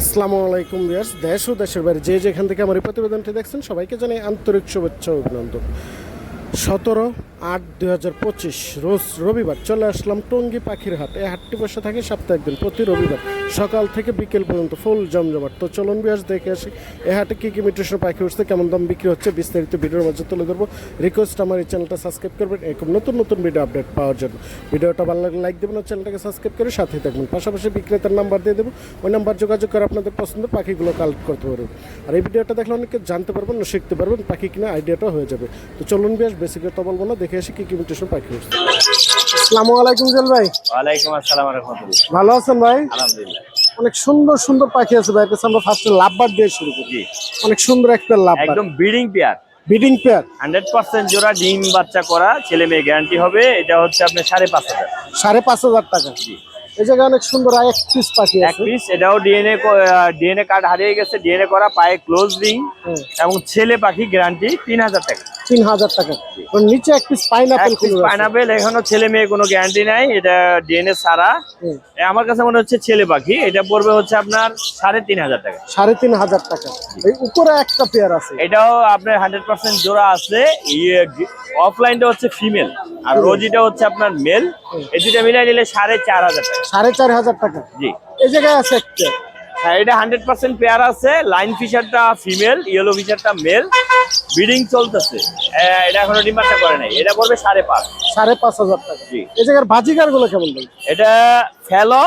আসসালামু আলাইকুম বিয়ার্স দেশ ও দেশের বাইরে যে যেখান থেকে আমার এই প্রতিবেদনটি দেখছেন, সবাইকে জানাই আন্তরিক শুভেচ্ছা অভিনন্দন। সতেরো আট দুই হাজার পঁচিশ, রোজ রবিবার চলে আসলাম টঙ্গী পাখির হাট। এই হাটটি বসে থাকে সপ্তাহে একদিন প্রতি রবিবার সকাল থেকে বিকেল পর্যন্ত ফুল জমজমাট। তো চলুন বিয়ার্স দেখে আসি, এই হাটে কী কী মিটেশন পাখি উঠছে, কেমন দাম বিক্রি হচ্ছে, বিস্তারিত ভিডিওর মাঝে তুলে ধরবো। রিকোয়েস্ট আমার এই চ্যানেলটা সাবস্ক্রাইব করবেন, এরকম নতুন নতুন ভিডিও আপডেট পাওয়ার জন্য। ভিডিওটা ভালো লাগলে লাইক দেবেন চ্যানেলটাকে সাবস্ক্রাইব করে সাথেই থাকবেন। পাশাপাশি বিক্রেতার নাম্বার দিয়ে দেবো, ওই নাম্বার যোগাযোগ করে আপনাদের পছন্দের পাখিগুলো কালেক্ট করতে পারবেন। আর এই ভিডিওটা দেখলে অনেকে জানতে পারবেন, শিখতে পারবেন পাখি কিনা আইডিয়াটা হয়ে যাবে। তো চলুন বেশ কথা বলব দেখে আসি কী কী মিউটেশন পাখি উঠছে আসসালামু আলাইকুম জেল ভাই। ওয়ালাইকুম আসসালাম রহমতুল্লাহ। ভালো আছেন ভাই? আলহামদুলিল্লাহ। অনেক সুন্দর সুন্দর পাখি আছে ভাই কাছে আমরা ফার্স্টে লাভবার দিয়ে শুরু করি। অনেক সুন্দর একটা লাভবার একদম breeding pair breeding pair hundred percent জোড়া ডিম বাচ্চা করা ছেলে মেয়ে গ্যারান্টি হবে এটা হচ্ছে আপনার সাড়ে পাঁচ হাজার। সাড়ে পাঁচ হাজার টাকা। এই জায়গায় অনেক সুন্দর এক পিস পাখি এক আছে। পিস এটাও ডিএনএ ডিএনএ কার্ড হারিয়ে গেছে ডিএনএ করা পায়ে ক্লোজ রিং এবং ছেলে পাখি গ্যারান্টি তিন হাজার টাকা। তিন হাজার টাকা নিচে এক পিস পাইনাপেল পাইনাপেল এখনও ছেলে মেয়ে কোনো গ্যারান্টি নাই এটা ডিএনএ ছাড়া। আমার কাছে মনে হচ্ছে ছেলে পাখি এটা পড়বে হচ্ছে আপনার সাড়ে তিন হাজার টাকা। সাড়ে তিন হাজার টাকা। এই উপরে একটা পেয়ার আছে। এটাও আপনার হান্ড্রেড পার্সেন্ট জোড়া আছে ইয়ে অফলাইনটা হচ্ছে ফিমেল আর রোজিটা হচ্ছে আপনার মেল এই দুটা মিলাই নিলে সাড়ে চার হাজার টাকা। সাড়ে চার হাজার টাকা। জি। এই জায়গায় আছে একটা। হ্যাঁ এটা হান্ড্রেড পার্সেন্ট পেয়ার আছে লাইন ফিশারটা ফিমেল ইয়েলো ফিশারটা মেল ব্রিডিং চলতেছে। এটা এখনও ডিমান্ডটা করে নাই। এটা পড়বে সাড়ে পাঁচ। সাড়ে পাঁচ হাজার টাকা। জি। এই জায়গার বাজিকারগুলো কেমন এটা ফেলো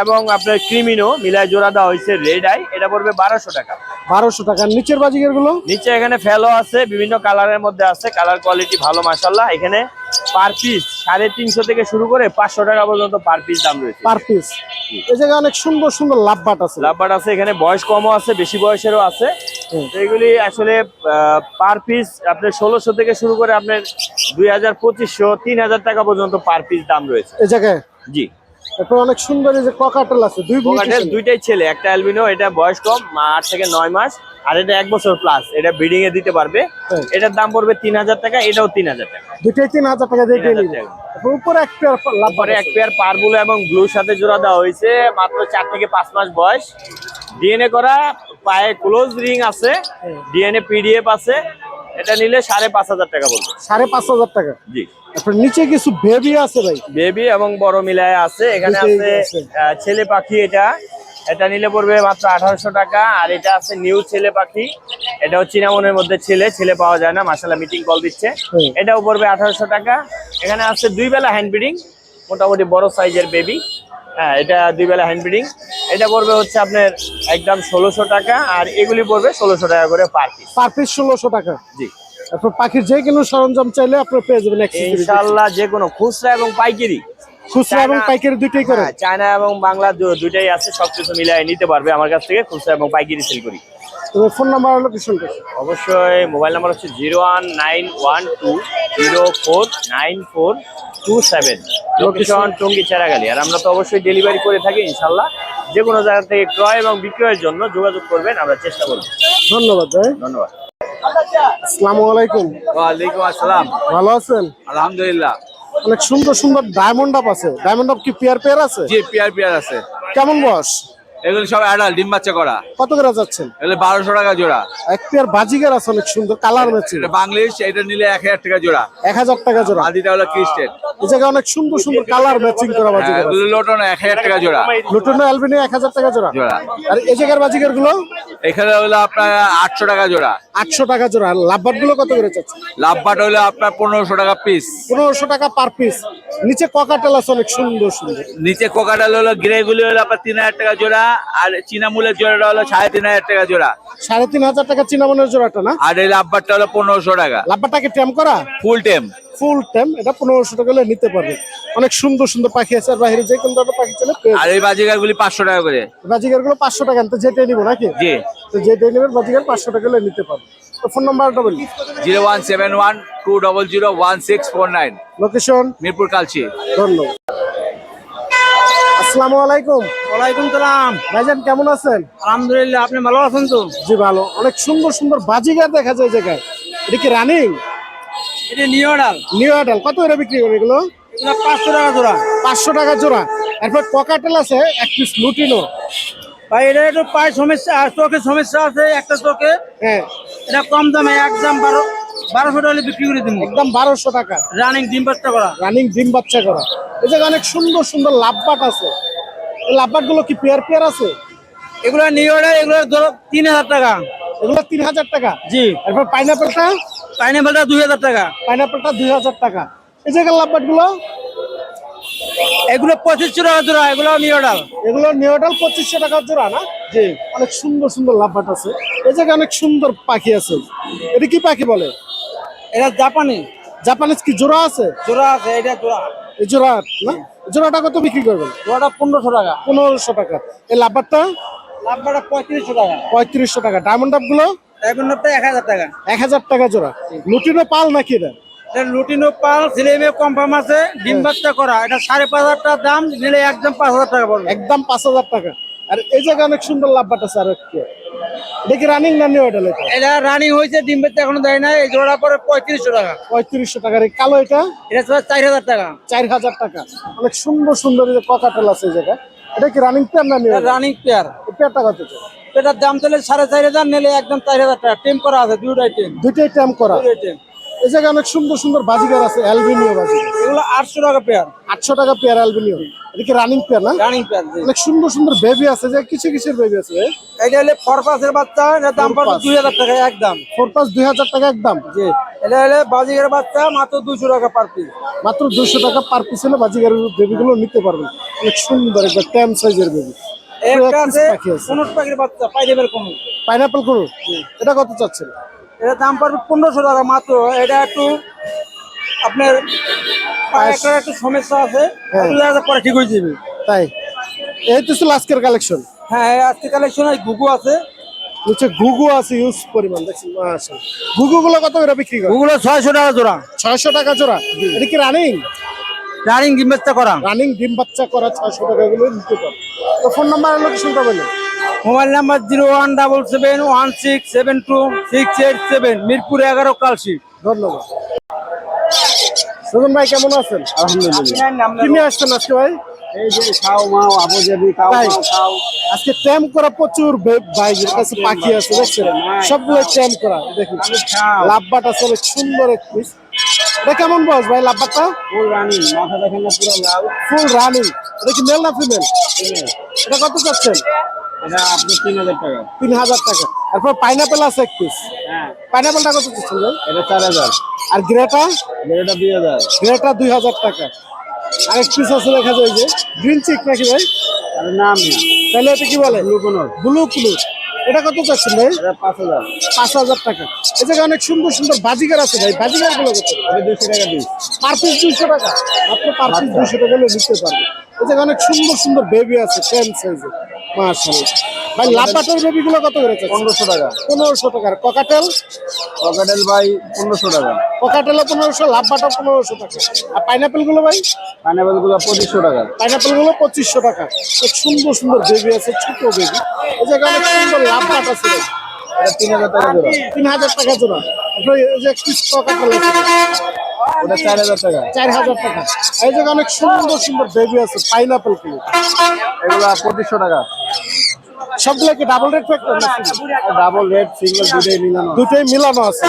এবং আপনার ক্রিমিনো মিলায় জোড়া দেওয়া হয়েছে রেড আই। এটা পড়বে বারোশো টাকা। বারোশো টাকা নিচের বাজিকারগুলো নিচে এখানে ফেলো আছে বিভিন্ন কালারের মধ্যে আছে কালার কোয়ালিটি ভালো মাসাল্লাহ এখানে পার পিস সাড়ে তিনশো থেকে শুরু করে পাঁচশো টাকা পর্যন্ত পার পিস দাম রয়েছে। Per piece. এই জায়গায় অনেক সুন্দর সুন্দর লাভবাট আছে। লাভবার আছে এখানে বয়স কমও আছে বেশি বয়সেরও আছে। এগুলি আসলে পার পিস আপনার ষোলোশো থেকে শুরু করে আপনার দুই হাজার পঁচিশশো তিন হাজার টাকা পর্যন্ত পার পিস দাম রয়েছে। এই জায়গায়? জি। তারপর অনেক সুন্দর এই যে ককাটেল আছে দুই কোকাটেল। দুইটাই ছেলে একটা অ্যালবিনো এটা বয়স কম আট থেকে নয় মাস আর এটা এক বছর প্লাস এটা ব্রিডিং এ দিতে পারবে। হ্যাঁ। এটার দাম পড়বে তিন হাজার টাকা এটাও তিন হাজার টাকা। দুইটাই তিন হাজার টাকা দিয়ে 3000 নিবে উপরে এক পেয়ার লাভবাট এক পেয়ার পারবুল এবং ব্লুর সাথে জোড়া দেওয়া হয়েছে মাত্র চার থেকে পাঁচ মাস বয়স। ডিএনএ করা পায়ে ক্লোজ রিং আছে ডিএনএ পিডিএফ আছে এটা নিলে সাড়ে পাঁচ হাজার টাকা পড়বে। সাড়ে পাঁচ হাজার টাকা। জি। তারপর নিচে কিছু বেবি আছে ভাই? বেবি এবং বড় মিলায় আছে। এখানে আছে ছেলে পাখি এটা। এটা নিলে পড়বে মাত্র আঠারোশো টাকা। আর এটা আছে নিউ ছেলে পাখি। এটাও চিনামনের মধ্যে ছেলে ছেলে পাওয়া যায় না মাসালা মিটিং কল দিচ্ছে। এটাও পড়বে আঠারোশো টাকা। এখানে আছে দুই বেলা হ্যান্ড ব্রিডিং মোটামুটি বড় সাইজের বেবি হ্যাঁ এটা দুই বেলা হ্যান্ড ব্রিডিং এটা পড়বে হচ্ছে আপনার একদম ষোলোশো টাকা আর এগুলি পড়বে ষোলোশো টাকা করে পার পিস পার পিস ষোলোশো টাকা। জি। তারপর পাখির যে কোনো সরঞ্জাম চাইলে আপনার পেয়ে যাবেন। ইনশাল্লাহ যে কোনো খুচরা এবং পাইকারি। খুচরা এবং পাইকারি দুইটাই করে। হ্যাঁ, চায়না এবং বাংলা দুইটাই আছে সবকিছু মিলিয়ে নিতে পারবে আমার কাছ থেকে খুচরা এবং পাইকারি সেল করি। তবে ফোন নাম্বার হলো লোকেশনটা অবশ্যই মোবাইল নাম্বার হচ্ছে zero one nine one two zero four nine four two seven. Location Tongi Cheragali. আর আমরা তো অবশ্যই ডেলিভারি করে থাকি ইনশাল্লাহ। যে কোনো জায়গা থেকে ক্রয় এবং বিক্রয়ের জন্য যোগাযোগ করবেন আমরা চেষ্টা করব। ধন্যবাদ ভাই। ধন্যবাদ। আসসালামু আলাইকুম। ওয়ালাইকুম আসসালাম। ভালো আছেন? আলহামদুলিল্লাহ। অনেক সুন্দর সুন্দর ডায়মন্ড আপ আছে। ডায়মন্ড আপ কি পেয়ার পেয়ার আছে? জি পিয়ার পিয়ার আছে। কেমন বয়স? এগুলো সব অ্যাডাল্ট ডিম বাচ্চা করা। কত করে যাচ্ছেন? এগুলো বারোশো টাকা জোড়া। এক পেয়ার বাজিগার আছে অনেক সুন্দর কালার ম্যাচিং এটা বাংলিশ এটা নিলে এক হাজার টাকা জোড়া। এক হাজার টাকা জোড়া। আদিটা হলো ক্রিস্টেড এই জায়গায় অনেক সুন্দর সুন্দর কালার ম্যাচিং করা আছে এগুলো লোটন এক হাজার টাকা জোড়া। লুটনো অ্যালবিনি এক হাজার টাকা জোড়া। জোড়া। আর এই জায়গার বাজিগারগুলো? এখানে হলো আপনার আটশো টাকা জোড়া। আটশো টাকা জোড়া। লাভবাটগুলো কত করে চাচ্ছে লাভবাট হলো আপনার পনেরোশো টাকা পিস পনেরোশো টাকা পার পিস নিচে ককাটেল আছে অনেক সুন্দর সুন্দর। নিচে কোকাটাল হলো গ্রে গুলি হলো আপনার তিন হাজার টাকা জোড়া। আর চিনামুলের জোড়াটা হলো সাড়ে তিন হাজার টাকা জোড়া। সাড়ে তিন হাজার টাকা চিনামনের জোড়াটা না? আর এই লাভবাটটা হলো পনেরোশো টাকা। লাভবারটাকে টেম করা? ফুল টেম ফুল টেম এটা পনেরোশো টাকা হলে নিতে পারবে। অনেক সুন্দর সুন্দর পাখি আছে আর বাইরে যে কোনো ধরনের পাখি চলে আর এই বাজিকার গুলি পাঁচশো টাকা করে। বাজিগারগুলো পাঁচশো টাকা তো যেটাই নিবো নাকি? জি। তো যেটাই নেবেন বাজিগার পাঁচশো টাকা হলে নিতে পারবে। তো ফোন নাম্বারটা বলি zero one seven one two double zero one six four nine. Location Mirpur Kalshi. ধন্যবাদ। আসসালামু আলাইকুম। ওয়ালাইকুম সালাম। ভাইজান কেমন আছেন? আলহামদুলিল্লাহ আপনি ভালো আছেন তো? জি ভালো। অনেক সুন্দর সুন্দর বাজিগার দেখা যায় জায়গায়। এটা কি রানিং? এটা নিউ ডাল নিউ আডাল কত করে বিক্রি করে এগুলো? এগুলো পাঁচশো টাকা জোড়া। পাঁচশো টাকা জোড়া। এরপর ককাটেল আছে এক পিস লুটিনো। ভাই এটা একটু পায়ে সমস্যা চোখের সমস্যা আছে একটা চোখে। হ্যাঁ। এটা কম দামে একদম বারো বারোশো টাকা বিক্রি করে দিব। একদম বারোশো টাকা। রানিং ডিম বাচ্চা করা। রানিং ডিম বাচ্চা করা। এই জায়গায় অনেক সুন্দর সুন্দর লাভবাট আছে। এই লাভবাটগুলো কি পেয়ার পেয়ার আছে? এগুলো নিয়ে ওটা এগুলো ধরো তিন হাজার টাকা। এগুলো তিন হাজার টাকা? জি। এরপর পাইনাপেলটা পাইনাপেলটা দুই হাজার টাকা। পাইনাপেলটা দুই হাজার টাকা। এই জায়গার লাভবাটগুলো এগুলো পঁচিশশো টাকা জোড়া এগুলো ওটা এগুলো নিউডাল পঁচিশশো টাকা জোড়া না? জি। অনেক সুন্দর সুন্দর লাভবাট আছে। এই জায়গায় অনেক সুন্দর পাখি আছে। এটা কি পাখি বলে? এটা জাপানি। জাপানিজ কি জোড়া আছে? জোড়া আছে এটা জোড়া। জোড়া না? জোড়াটা কত বিক্রি করবেন? জোড়াটা পনেরোশো টাকা। পনেরোশো টাকা। এই লাভবারটা? লাভবাটা পঁয়ত্রিশশো টাকা। পঁয়ত্রিশশো টাকা। ডায়মন্ড আপগুলো? এখন এক হাজার টাকা। এক হাজার টাকা জোড়া। লুটিনো পাল নাকি এটা? লুটিনো পাল সিলেমে কনফার্ম আছে। ডিম বাচ্চা করা। এটা সাড়ে পাঁচ হাজার টাকা দাম নিলে একদম পাঁচ হাজার টাকা পড়বে। একদম পাঁচ হাজার টাকা। আর এই জায়গায় অনেক সুন্দর আর একটু। এটা কি রানিং না নিউ এটা এটা রানিং হয়েছে ডিম বাচ্চা এখনও দেয় না এই জোড়া পরে পঁয়ত্রিশশো টাকা। পঁয়ত্রিশশো টাকার এই কালো এটা? এটা চার হাজার টাকা। চার হাজার টাকা। অনেক সুন্দর সুন্দর যে ককাটেল আছে এই জায়গায়। এটা কি রানিং পেয়ার না নিউ রানিং পেয়ার পেয়ারটা কত এটার দাম তাহলে সাড়ে চার হাজার নিলে একদম চার হাজার টাকা। টিম করা আছে দুটাই টিম দুইটাই ট্যাম করা। এই জায়গায় অনেক সুন্দর সুন্দর বাজিগার আছে অ্যালবিনিও এগুলো আটশো টাকা পেয়ার। আটশো টাকা পেয়ার অ্যালবিনিও। এটা কি রানিং পেয়ার না? রানিং পেয়ার অনেক সুন্দর সুন্দর বেবি আছে যে কিছু কিছুর বেবি আছে এটা হলে ফরপাসের বাচ্চা এটার দাম পড়বে দুই হাজার টাকা একদম। ফোর পাঁচ দুই হাজার টাকা একদম। জি। এটা হলে বাজিকের বাচ্চা মাত্র দুশো টাকা পার পিস মাত্র দুশো টাকা পার পিস হলে বাজিগার বেবিগুলো নিতে পারবেন অনেক সুন্দর একবার ট্যাম সাইজের বেবি একটা আছে কোন পাখির বাচ্চা পাইলেবেল কোন পাইনাপেল এটা কত চাচ্ছেন? এটার দাম পড়বে পনেরোশো টাকা মাত্র। এটা একটু আপনার পায়ে একটা একটু সমস্যা আছে হ্যাঁ। পরে ঠিক হয়ে যাবে। তাই? এই তো ছিল আজকের কালেকশন হ্যাঁ আজকে কালেকশন গুগু আছে। ঘুঘু আছে ইউজ পরিমাণ দেখছি মাশাআল্লাহ। ঘুঘু গুলো কত করে বিক্রি করে? টাকা জোড়া। টাকা জোড়া। এটা কি রানিং রানিং গিম্বেস্তা করা। রানিং ডিম বাচ্চা করা ছয়শো টাকা গুলো নিতে পারো তো ফোন নাম্বার আর লোকেশনটা বলে। Mobile number zero one double seven one six seven two six eight seven Mirpur এগারো কালশি। ধন্যবাদ। সুজন ভাই কেমন আছেন? কি নিয়ে আসছেন আজকে ভাই? এই যে খাও মাও খাও খাও। আজকে ট্যাম করা প্রচুর বাইকের কাছে পাখি আছে দেখছেন? সবগুলো ট্যাম করা দেখুন। খাও। লাভবাট আছে অনেক সুন্দর এক পিস এটা কেমন বয়স ভাই লাভবাটটা? ফুল রানি মাথা দেখেন না পুরো লাল। ফুল রানিং এটা কি মেল না ফিমেল এটা কত চাচ্ছেন? এটা আপনি তিন হাজার টাকা। তিন হাজার টাকা। তারপর পাইনাপেল আছে এক পিস হ্যাঁ। পাইনাপেলটা কত চাচ্ছেন এটা চার হাজার। আর গ্রেটা এটা দুই হাজার। গ্রেটা দুই হাজার টাকা। আরেক পিস আছে দেখা যায় যে গ্রিন চিক নাকি ভাই? নাম না। তাহলে এটা কি বলে? ব্লু কোনো ব্লু প্লু এটা কত চাচ্ছেন ভাই? পাঁচ হাজার। পাঁচ হাজার টাকা। এই জায়গায় অনেক সুন্দর সুন্দর বাজিগার আছে ভাই। বাজিগারগুলো কত দুশো টাকা দিই। পার পিস দুইশো টাকা। মাত্র পার পিস দুইশো টাকা নিতে পারবে। এই জায়গায় অনেক সুন্দর সুন্দর বেবি আছে টেন সাইজের মাশাআল্লাহ। ভাই লাপাটের বেবি গুলো কত করে পনেরোশো টাকা। পনেরোশো টাকার ককাটেল পকেটেল ভাই পনেরোশো টাকা। ককাটেলও পনেরোশো লাভবাটা পনেরোশো টাকা। আর পাইনাপেলগুলো ভাই? পাইনাপেলগুলো পঁচিশশো টাকা। পাইনাপেলগুলো পঁচিশশো টাকা। সুন্দর সুন্দর বেবি আছে ছোট বেবি এই জায়গায় অনেক সুন্দর লাভবাট আছে। তিন হাজার টাকা জোড়া। তিন হাজার টাকা জোড়া। আপনার এই যে ককাটেল আছে ওটা চার হাজার টাকা। চার হাজার টাকা। এই জায়গায় অনেক সুন্দর সুন্দর বেবি আছে পাইনাপেলগুলো এগুলো পঁচিশশো টাকা। সবগুলো কি double red pack double red single দুটোই মিলানো দুটোই মিলানো আছে।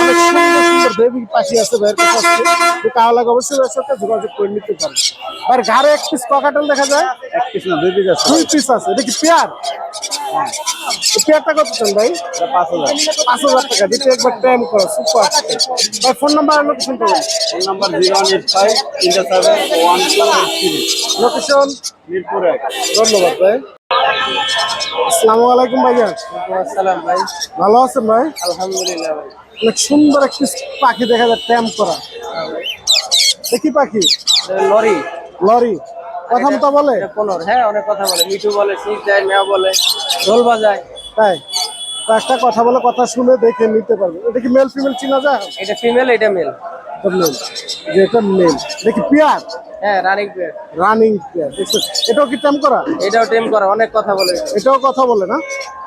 অনেক সুন্দর সুন্দর বেবি পাখি আছে ভাইয়ের কাছে যে কাও লাগে অবশ্যই ভাইয়ের সাথে যোগাযোগ করে নিতে পারবে আর ঘাড়ে এক পিস ককাটেল দেখা যায়। এক পিস না দুই পিস আছে। দুই পিস আছে এটা কি পেয়ার? পেয়ারটা কত চান ভাই? এটা পাঁচ হাজার। হাজার টাকা দিতে একবার টাইম করো সুপার ভাই ফোন নাম্বার লোকেশন পাবেন phone number zero one eight five তিনটা seven one two three location Mirpur এক। ধন্যবাদ ভাই। আসসালামু আলাইকুম ভাইয়া। আসসালাম ভাই। ভালো আছেন ভাই? আলহামদুলিল্লাহ ভাই। অনেক সুন্দর একটি পাখি দেখা যায় ট্যাম্প করা। দেখি পাখি? লরি। লরি। কথা মতো বলে। কোনর হ্যাঁ অনেক কথা বলে। মিঠু বলে শীত দেয় মেয়া বলে ঢোল বাজায়। তাই? পাঁচটা একটা কথা বলে কথা শুনে দেখে নিতে পারবে। এটা কি মেল ফিমেল চিনা যায়? এটা ফিমেল এটা মেল মেল যে এটা মেল দেখি পিয়ার হ্যাঁ রানিং রানিং এটাও কি করা? এটাও টেম করা অনেক কথা বলে। এটাও কথা বলে না?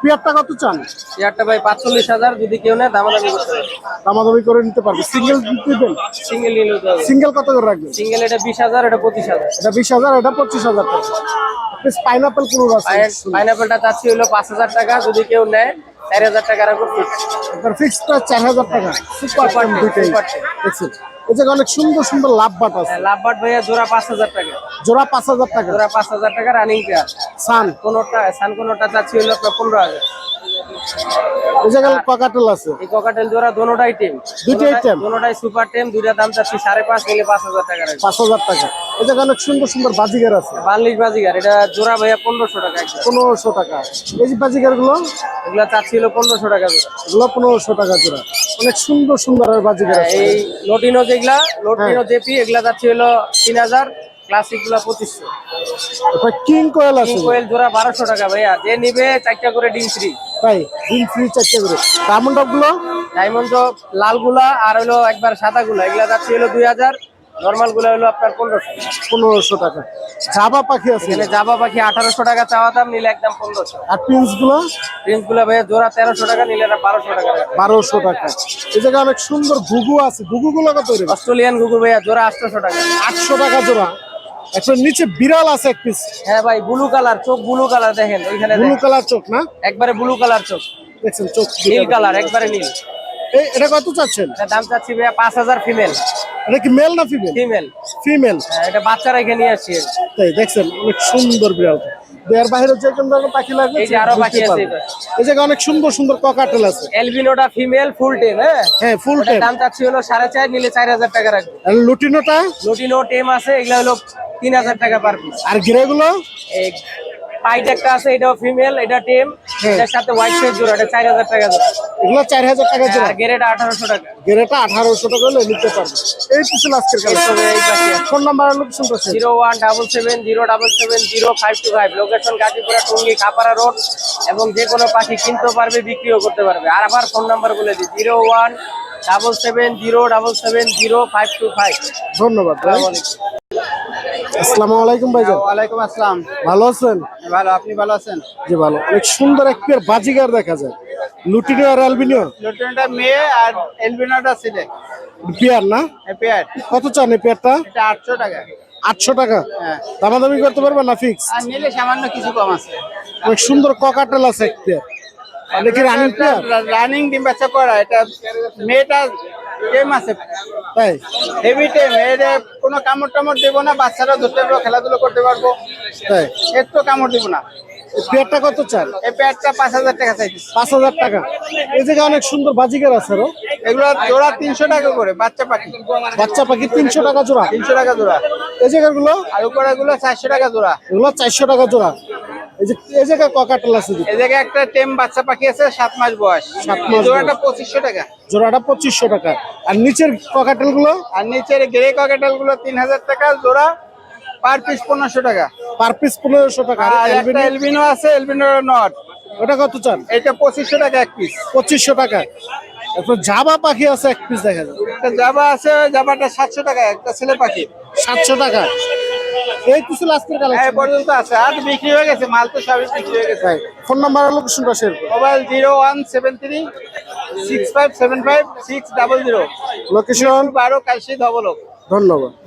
পেয়ারটা কত চান? চেয়ারটা ভাই পাঁচচল্লিশ হাজার যদি কেউ নেয় দামাদামি করতে হবে দামাদামি করে নিতে পারবে। সিঙ্গেল দিবেন সিঙ্গেল সিঙ্গেল কত করে রাখবেন? সিঙ্গেল এটা বিশ হাজার এটা পঁচিশ হাজার। এটা বিশ হাজার এটা পঁচিশ হাজার টাকা। পাইনাপেল কুলুর আছে। পাইনাপেলটা চাচ্ছি হলো পাঁচ হাজার টাকা যদি কেউ নেয় চার হাজার টাকা রাখব ফিক্সড প্রাইস চার হাজার টাকা। সুপার দুইটাই। দেখছেন এই জায়গায় অনেক সুন্দর সুন্দর লাভবাট আছে। হ্যাঁ, লাভবাট ভাইয়া জোড়া পাঁচ হাজার টাকা। জোড়া পাঁচ হাজার টাকা। জোড়া পাঁচ হাজার টাকা রানিং পেয়ার সান। কোনোটা সান কোনোটা চাচ্ছি হলো আপনার পনেরো হাজার। এই জায়গায় ককাটেল আছে। এই ককাটেল জোড়া দোনোটাই টিম। দুইটাই team? দোনোটাই সুপার টিম দুইটা দাম চাচ্ছি সাড়ে পাঁচ নিলে পাঁচ হাজার টাকা পাঁচ হাজার টাকা। এই জায়গায় অনেক সুন্দর সুন্দর বাজিগার আছে। বার্লিশ বাজিগার এটা জোড়া ভাইয়া পনেরোশো টাকা পনেরোশো টাকা। এই যে বাজিগারগুলো এগুলো চাচ্ছি হলো পনেরোশো টাকা জোড়া। এগুলো পনেরোশো টাকা জোড়া। অনেক সুন্দর সুন্দর বাজিগার হ্যাঁ, আছে। এই লোটিনো যেগুলা লোটিনো জেপি এগুলা যাচ্ছে হলো তিন হাজার। ক্লাসিকগুলা তারপর কিং কোয়েল আছে কোয়েল জোড়া বারোশো টাকা ভাইয়া। যে নিবে চারটা করে ডিম ফ্রি তাই ডিম ফ্রি চারটে করে। ডায়মন্ডগুলো? ডায়মন্ড লালগুলা আর হলো একবার সাদা গুলা। এগুলা যাচ্ছে হলো দুই হাজার নর্মালগুলা হলো আপনার পনেরোশো। পনেরোশো টাকা। জাবা পাখি আছে? এখানে জাবা পাখি আঠারোশো টাকা চাওয়া দাম নিলে একদম পনেরোশো। আর পিন্সগুলো? প্রিন্সগুলা ভাইয়া জোড়া তেরোশো টাকা নিলে বারোশো টাকা। বারোশো টাকা। এই জায়গায় অনেক সুন্দর ঘুঘু আছে। ঘুঘু গুলো কত অস্ট্রেলিয়ান গুগু ভাইয়া জোড়া আটশোশো টাকা। আটশো টাকা জোড়া। একটা নিচে বিড়াল আছে এক পিস হ্যাঁ ভাই ব্লু কালার চোখ ব্লু কালার দেখেন ওইখানে ব্লু কালার চোখ না? একবারে ব্লু কালার চোখ। দেখছেন চোখ নীল কালার একবারে নীল। এই এটা কত চাচ্ছেন? দাম চাচ্ছি ভাইয়া পাঁচ হাজার ফিমেল এটা কি মেল না ফিমেল ফিমেল ফিমেল এটা বাচ্চারা এখানে নিয়ে আসছি। তাই দেখছেন অনেক সুন্দর বিড়াল। দেয়ার বাইরে যে কোন ধরনের পাখি লাগবে এই যে আরও পাখি আছে এই জায়গায় অনেক সুন্দর সুন্দর ককাটেল আছে। এলবিনোটা ফিমেল ফুল টেম হ্যাঁ? হ্যাঁ ফুল টাইম দাম চাচ্ছি হলো সাড়ে চার নিলে চার হাজার টাকা রাখবে। আর লুটিনোটা? লুটিনো টেম আছে এগুলা হলো তিন হাজার টাকা পার পিস আর গ্রে গুলো? এই পাইট একটা আছে ফিমেল এটা টেম হ্যাঁ। এটার সাথে হোয়াইট ফেস জোড়া এটা চার হাজার টাকা জোড়া। এগুলো চার হাজার টাকা জোড়া। আর গেরেটা আঠারোশো টাকা। গ্রেটা আঠারোশো টাকা হলে নিতে পারবে। এই কিছু আজকের phone number location zero one double seven zero double seven zero five two five. Location Gazipura Tongi Khapara road এবং যে কোনো পাখি কিনতেও পারবে বিক্রিও করতে পারবে। আর আবার ফোন নাম্বার বলে দিই zero one double seven zero double seven zero five two five. ধন্যবাদ আসসালামু আলাইকুম ভাইজান। ওয়ালাইকুম আসসালাম। ভালো আছেন? ভালো আপনি ভালো আছেন? জি ভালো। অনেক সুন্দর এক পেয়ার বাজিগার দেখা যায়। লুটিনো আর অ্যালবিনিও? লুটেনটা মেয়ে আর এলবিনোটা ছেলে। পেয়ার না? পেয়ার কত চান এই পেয়ারটা এটা আটশো টাকা। আটশো টাকা? হ্যাঁ। দামাদামি করতে পারবেন না ফিক্স আর নিলে সামান্য কিছু কম আছে। অনেক সুন্দর ককাটেল আছে এক পেয়ার অনেকে রানিং পেয়ার রানিং ডিম বাচ্চা করা এটা মেয়েটা টেম আছে। তাই? হেভি টেম এর কোনো কামড় টামড় দেবো না বাচ্চারা ধরতে পারব খেলাধুলো করতে পারব। তাই? একটু কামড় দেবো না। পেয়ারটা কত চান? এই প্যাডটা পাঁচ হাজার টাকা চাইছি। পাঁচ হাজার টাকা। এই জায়গায় অনেক সুন্দর বাজিগার আছে আরও এগুলো জোড়া তিনশো টাকা করে বাচ্চা পাখি। বাচ্চা পাখি তিনশো টাকা জোড়া। তিনশো টাকা জোড়া। এই জায়গাগুলো? আর উপরে গুলো চারশো টাকা জোড়া। এগুলো চারশো টাকা জোড়া। এই জায়গায় ককাটেল আছে। এই জায়গায় একটা টেম বাচ্চা পাখি আছে সাত মাস বয়স। সাত মাস জোড়াটা পঁচিশশো টাকা। জোড়াটা পঁচিশশো টাকা। আর নিচের ককাটেলগুলো আর নিচের গ্রে ককেটালগুলো তিন হাজার টাকা জোড়া পার পিস পনেরোশো টাকা। পার পিস পনেরোশো টাকা। এলবিনো আছে এলবিনো নট। ওটা কত চান? এটা পঁচিশশো টাকা এক পিস পঁচিশশো টাকা। তারপর জাবা পাখি আছে এক পিস দেখা যায় একটা জাবা আছে জাবাটা সাতশো টাকা একটা ছেলে পাখি। সাতশো টাকা। এই কিছু আজকের এই কালেকশন পর্যন্ত আছে। আর বিক্রি হয়ে গেছে মাল তো সবই বিক্রি হয়ে গেছে। ফোন নাম্বার লোকেশনটা শেয়ার করুন mobile zero one seven three six five seven five six double zero location বারো কাশি ধবলক ধন্যবাদ।